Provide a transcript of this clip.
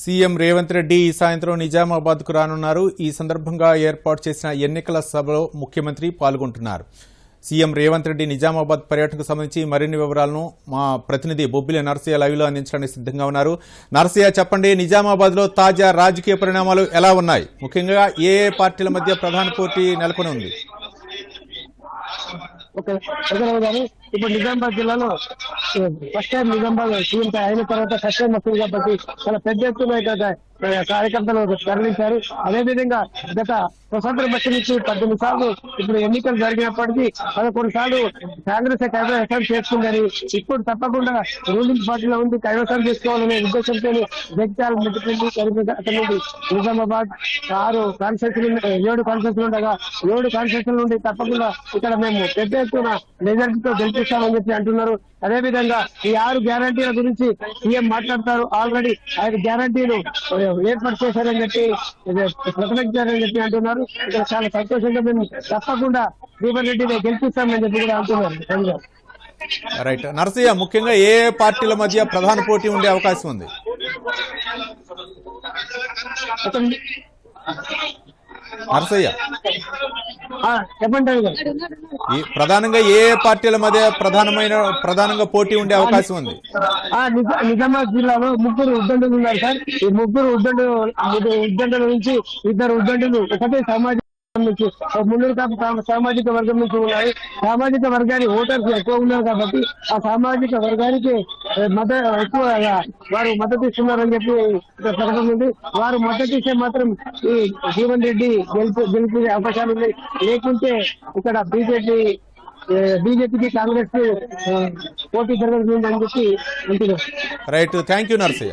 CM Revanth Reddy ఈ సాయంత్రం నిజామాబాద్కు రానున్నారు. ఈ సందర్భంగా ఏర్పాటు చేసిన ఎన్నికల సభలో ముఖ్యమంత్రి పాల్గొంటున్నారు. సీఎం రేవంత్ రెడ్డి నిజామాబాద్ పర్యటనకు సంబంధించి మరిన్ని వివరాలను మా ప్రతినిధి బొబ్బిలి నరసయ్య లైవ్లో అందించడానికి సిద్ధంగా ఉన్నారు. నరసయ్య చెప్పండి నిజామాబాద్లో తాజా రాజకీయ పరిణామాలు ఎలా ఉన్నాయి? ముఖ్యంగా ఏ ఏ పార్టీల మధ్య ప్రధాన పోటీ నెలకొని ఉంది ఓకే ఇప్పుడు నిజామాబాద్ జిల్లాలో ఫస్ట్ టైం నిజామాబాద్ సీఎం అయిన తర్వాత ఫస్ట్ టైం వస్తుంది కాబట్టి చాలా పెద్ద ఎత్తున కార్యకర్తలు తరలించారు. అదేవిధంగా గత స్వతంత్ర బస్సు నుంచి పద్దెనిమిది సార్లు ఇప్పుడు ఎన్నికలు జరిగినప్పటికీ పదకొండు సార్లు కాంగ్రెస్ కైవసం చేస్తుందని ఇప్పుడు తప్పకుండా రూలింగ్ పార్టీలో ఉండి కైవసం చేసుకోవాలనే ఉద్దేశంతో జగ్జాల మెట్టుకుంది. అక్కడ నుండి నిజామాబాద్ ఆరు కాన్స్టిట్యూషన్ ఏడు కాన్స్టిట్యూషన్ ఉండగా ఏడు కాన్స్టిట్యూషన్ నుండి తప్పకుండా ఇక్కడ మేము పెద్ద ఎత్తున మెజార్టీ తో గెలిపిస్తామని చెప్పి అంటున్నారు. అదే విధంగా ఈ ఆరు గ్యారంటీల గురించి సీఎం మాట్లాడతారు. ఆల్రెడీ ఐదు గ్యారంటీలు ఏర్పాటు చేశారని చెప్పి ప్రకటించారని చెప్పి అంటున్నారు. ఇక్కడ చాలా సంతోషంగా మేము తప్పకుండా దీపన్ రెడ్డిని గెలిపిస్తామని చెప్పి కూడా అంటున్నారు. రైట్ నరసయ్య ముఖ్యంగా ఏ పార్టీల మధ్య ప్రధాన పోటీ ఉండే అవకాశం ఉంది? నరసయ్య. చెప్పండి ప్రధానంగా ఏ పార్టీల మధ్య ప్రధానమైన ప్రధానంగా పోటీ ఉండే అవకాశం ఉంది? నిజామాబాద్ జిల్లాలో ముగ్గురు ఉద్దండులు ఉన్నారు సార్. ఈ ముగ్గురు ఉద్దండు ఉద్దండుల నుంచి ఇద్దరు ఉద్దండులు ఒకటే సామాజిక వర్గం నుంచి ఒక మున్నూరు కాపు సా- సామాజిక వర్గం నుంచి ఉన్నాయి సామాజిక వర్గానికి ఓటర్స్ ఎక్కువ ఉన్నారు కాబట్టి ఆ సామాజిక వర్గానికి మద్దతు ఎక్కువ వారు మద్దతు ఇస్తున్నారని చెప్పి ప్రకటన ఉంది. వారు మద్దతు ఇస్తే మాత్రం ఈ జీవన్ రెడ్డి గెలుపు గెలిపే అవకాశాలు ఉన్నాయి. లేకుంటే ఇక్కడ బీజేపీ బీజేపీకి కాంగ్రెస్కి, పోటీ జరగదు అని చెప్పి అంటున్నారు. రైట్. Thank you Narsaiah.